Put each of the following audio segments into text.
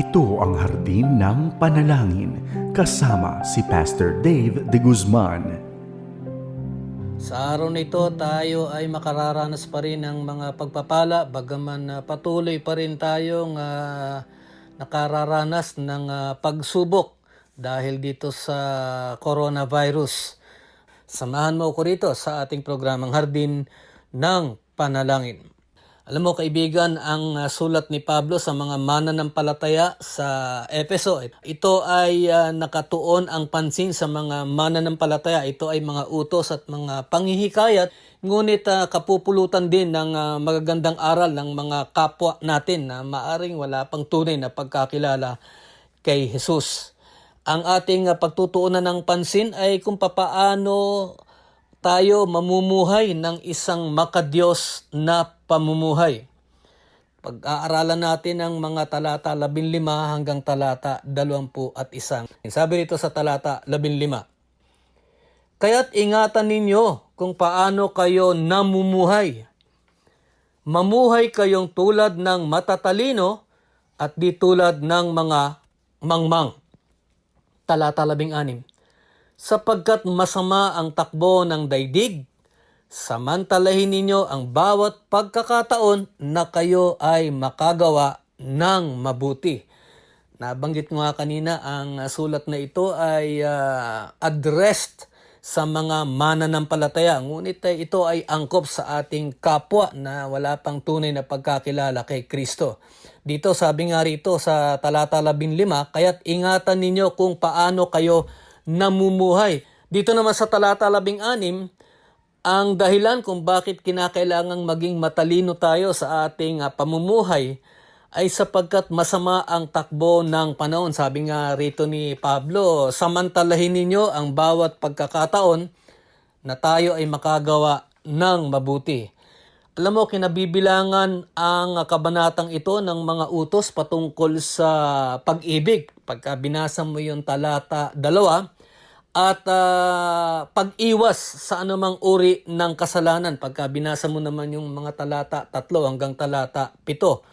Ito ang hardin ng panalangin kasama si Pastor Dave de Guzman. Sa araw na tayo ay makararanas pa rin ng mga pagpapala, bagaman ah, patuloy pa rin tayong ah, nakararanas ng ah, pagsubok dahil dito sa coronavirus. Samahan mo ko rito sa ating programang Hardin ng Panalangin. Alam mo kaibigan, ang uh, sulat ni Pablo sa mga mananampalataya sa Efeso, ito ay uh, nakatuon ang pansin sa mga mananampalataya. Ito ay mga utos at mga panghihikayat, ngunit uh, kapupulutan din ng uh, magagandang aral ng mga kapwa natin na maaring wala pang tunay na pagkakilala kay Jesus. Ang ating uh, pagtutuunan ng pansin ay kung papaano tayo mamumuhay ng isang makadiyos na pamumuhay. Pag-aaralan natin ang mga talata 15 hanggang talata 20 at isang. Sabi rito sa talata 15. Kaya't ingatan ninyo kung paano kayo namumuhay. Mamuhay kayong tulad ng matatalino at di tulad ng mga mangmang. Talata 16 sapagkat masama ang takbo ng daigdig, samantalahin ninyo ang bawat pagkakataon na kayo ay makagawa ng mabuti. Nabanggit ko nga kanina, ang sulat na ito ay uh, addressed sa mga mananampalataya. Ngunit uh, ito ay angkop sa ating kapwa na wala pang tunay na pagkakilala kay Kristo. Dito sabi nga rito sa talata 15, kaya't ingatan ninyo kung paano kayo namumuhay. Dito naman sa talata 16, ang dahilan kung bakit kinakailangang maging matalino tayo sa ating uh, pamumuhay ay sapagkat masama ang takbo ng panahon. Sabi nga rito ni Pablo, samantalahin ninyo ang bawat pagkakataon na tayo ay makagawa ng mabuti. Alam mo, kinabibilangan ang kabanatang ito ng mga utos patungkol sa pag-ibig. Pagka binasa mo yung talata dalawa, at uh, pag-iwas sa anumang uri ng kasalanan. Pagka binasa mo naman yung mga talata tatlo hanggang talata pito.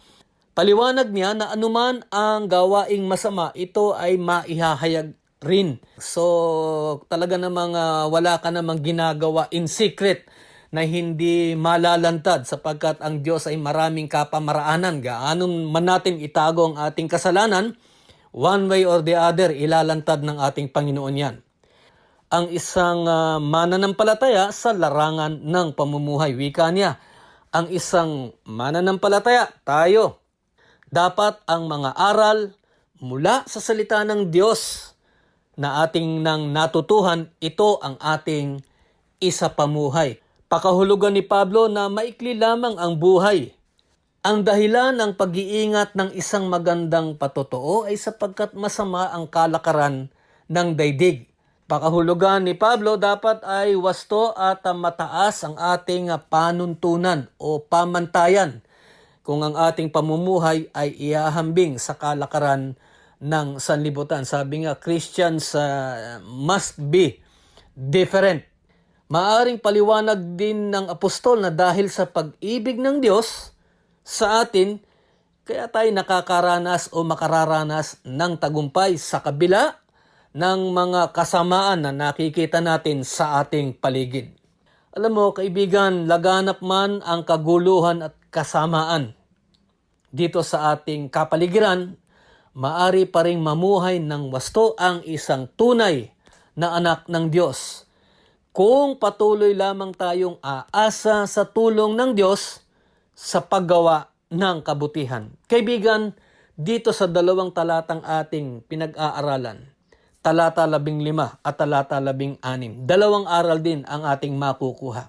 Paliwanag niya na anuman ang gawaing masama, ito ay maihahayag rin. So talaga namang uh, wala ka namang ginagawa in secret na hindi malalantad sapagkat ang Diyos ay maraming kapamaraanan. Gaano man natin itago ang ating kasalanan, one way or the other, ilalantad ng ating Panginoon yan. Ang isang uh, mananampalataya sa larangan ng pamumuhay. Wika niya, ang isang mananampalataya, tayo, dapat ang mga aral mula sa salita ng Diyos na ating nang natutuhan, ito ang ating isa pamuhay. Pakahulugan ni Pablo na maikli lamang ang buhay. Ang dahilan ng pag-iingat ng isang magandang patotoo ay sapagkat masama ang kalakaran ng daigdig. Pakahulugan ni Pablo dapat ay wasto at mataas ang ating panuntunan o pamantayan kung ang ating pamumuhay ay iahambing sa kalakaran ng sanlibutan. Sabi nga, Christians uh, must be different. Maaring paliwanag din ng apostol na dahil sa pag-ibig ng Diyos sa atin, kaya tayo nakakaranas o makararanas ng tagumpay sa kabila ng mga kasamaan na nakikita natin sa ating paligid. Alam mo, kaibigan, laganap man ang kaguluhan at kasamaan dito sa ating kapaligiran, maari pa ring mamuhay ng wasto ang isang tunay na anak ng Diyos kung patuloy lamang tayong aasa sa tulong ng Diyos sa paggawa ng kabutihan. Kaibigan, dito sa dalawang talatang ating pinag-aaralan, talata 15 at talata 16, dalawang aral din ang ating makukuha.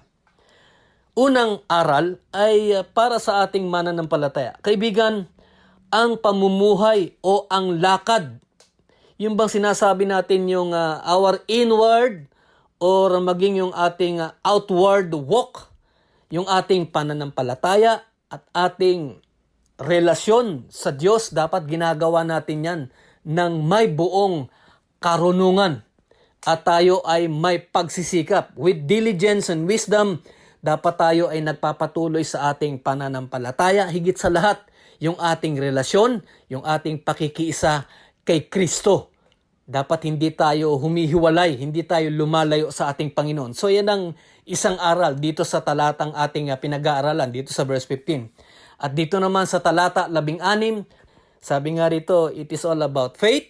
Unang aral ay para sa ating mananampalataya. Kaibigan, ang pamumuhay o ang lakad, yung bang sinasabi natin yung uh, our inward or maging yung ating uh, outward walk, yung ating pananampalataya at ating relasyon sa Diyos, dapat ginagawa natin yan ng may buong karunungan. At tayo ay may pagsisikap. With diligence and wisdom, dapat tayo ay nagpapatuloy sa ating pananampalataya. Higit sa lahat, yung ating relasyon, yung ating pakikiisa kay Kristo. Dapat hindi tayo humihiwalay, hindi tayo lumalayo sa ating Panginoon. So yan ang isang aral dito sa talatang ating pinag-aaralan, dito sa verse 15. At dito naman sa talata 16, sabi nga rito, it is all about faith,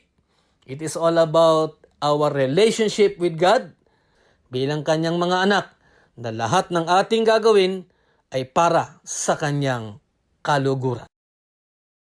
it is all about our relationship with God, bilang kanyang mga anak, na lahat ng ating gagawin ay para sa kanyang kaluguran.